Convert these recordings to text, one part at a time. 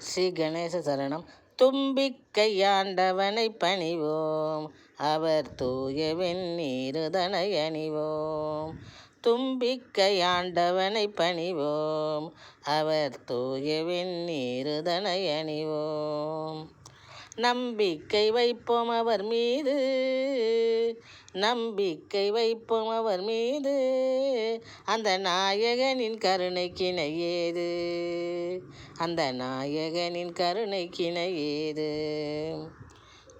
ஸ்ரீ கணேச சரணம். தும்பிக்கையாண்டவனை பணிவோம். அவர் தூய வெந்நீருதனை அணிவோம். தும்பிக்கையாண்டவனை பணிவோம். அவர் தூய வெந்நீருதனை அணிவோம். நம்பிக்கை வைப்போம் அவர் மீது. நம்பிக்கை வைப்போம் அவர் மீது. அந்த நாயகனின் கருணைக்கிணை ஏது அந்த நாயகனின் கருணைக்கிணை ஏது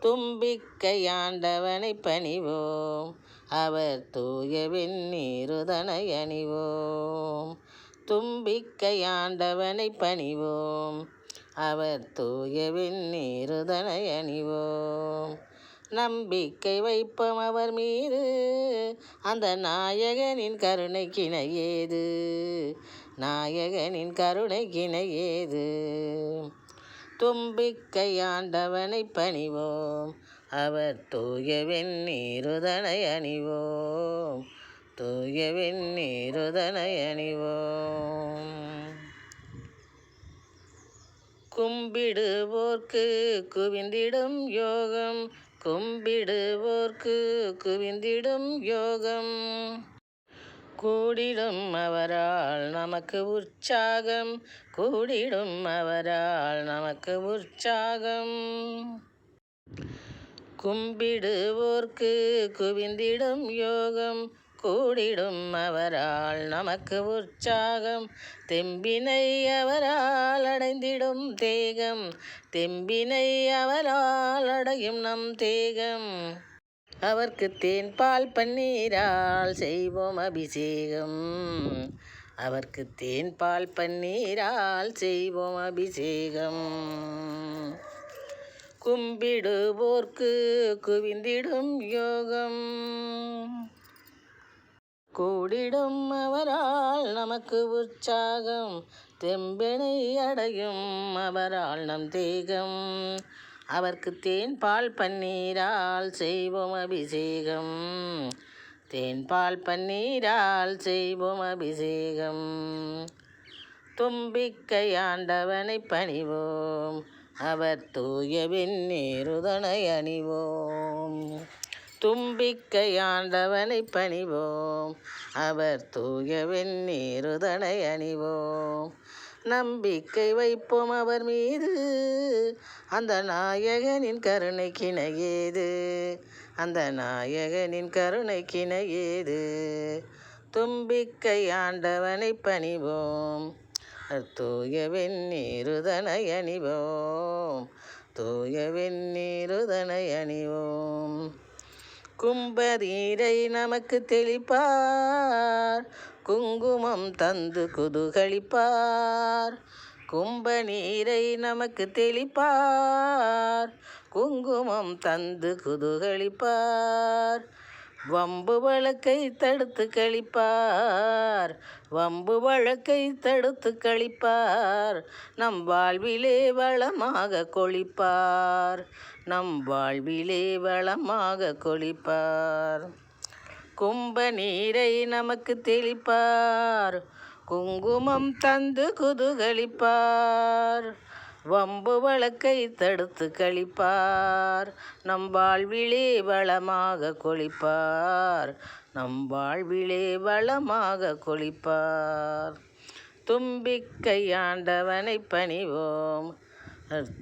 தும்பிக்கையாண்டவனை பணிவோம் அவர் தூய நீருதனை அணிவோம் தும்பிக்கையாண்டவனை பணிவோம் அவர் தூய நீருதனை அணிவோம் நம்பிக்கை வைப்போம் அவர் மீது. அந்த நாயகனின் கருணைக்கிணை ஏது? நாயகனின் கருணைக்கிணை ஏது? தும்பிக்கையாண்டவனை பணிவோம். அவர் தூய வெந்நீருதனை அணிவோம். தூய வெந்நீருதனை அணிவோம். கும்பிடுவோர்க்கு குவிந்திடும் யோகம். கும்பிடுவோர்க்கு குவிந்திடும் யோகம். கூடிடும் அவரால் நமக்கு உற்சாகம். கூடிடும் அவரால் நமக்கு உற்சாகம். கும்பிடுவோர்க்கு குவிந்திடும் யோகம். கூடிடும் அவரால் நமக்கு உற்சாகம். தெம்பினை அவரால் அடைந்திடும் தேகம். தெம்பினை அவரால் அடையும் நம் தேகம். அவர்க்கு தேன் பால் பன்னீரால் செய்வோம் அபிஷேகம். அவர்க்கு தேன் பால் பன்னீரால் செய்வோம் அபிஷேகம். கும்பிடுவோர்க்கு குவிந்திடும் யோகம். கூடிடும் அவரால் நமக்கு உற்சாகம். தெம்பெனை அடையும் அவரால் நம் தேகம். அவர்க்கு தேன் பால் பன்னீரால் செய்வோம் அபிஷேகம். தேன் பால் பன்னீரால் செய்வோம் அபிஷேகம். தும்பிக்கை ஆண்டவனை பணிவோம். அவர் தூய வெந்நீருதனை அணிவோம். தும்பிக்கை ஆண்டவனை பணிவோம். அவர் தூய வெந்நீருதனை அணிவோம். நம்பிக்கை வைப்போம் அவர் மீது. அந்த நாயகனின் கருணை கிணையேது அந்த நாயகனின் கருணை கிணையேது தும்பிக்கை ஆண்டவனை பணிவோம். தூய வெந்நீருதனை அணிவோம். தூய வெந்நீருதனை அணிவோம். கும்பதீரை நமக்கு தெளிப்பார். குங்குமம் தந்து குதுகளிப்பார் கும்ப நீரை நமக்கு தெளிப்பார். குங்குமம் தந்து குதுகளிப்பார் வம்பு வழக்கை தடுத்து கழிப்பார். வம்பு வழக்கை தடுத்து கழிப்பார். நம் வாழ்விலே வளமாக கொழிப்பார். நம் வாழ்விலே வளமாக கொழிப்பார். கும்ப நீரை நமக்கு தெளிப்பார். குங்குமம் தந்து குதுகலிப்பார். வம்பு வழக்கை தடுத்து கழிப்பார். நம் வாழ்விலே வளமாக கொழிப்பார். நம் வாழ்விலே வளமாக கொழிப்பார். தும்பிக்கை ஆண்டவனை பணிவோம்.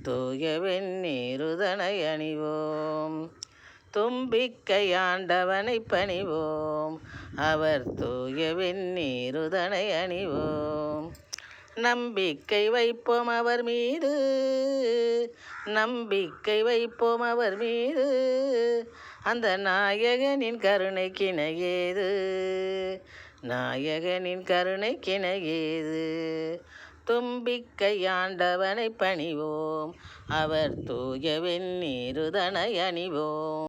தூய வெந்நீருதனை அணிவோம். தும்பிக்கை ஆண்டவனை பணிவோம். அவர் தூய வெந்நீருதனை அணிவோம். நம்பிக்கை வைப்போம் அவர் மீது. நம்பிக்கை வைப்போம் அவர் மீது. அந்த நாயகனின் கருணை கிணையேது. நாயகனின் கருணை கிணையேது. தும்பிக்கை ஆண்டவனை பணிவோம். அவர் தூய வெந்நீருதனை அணிவோம்.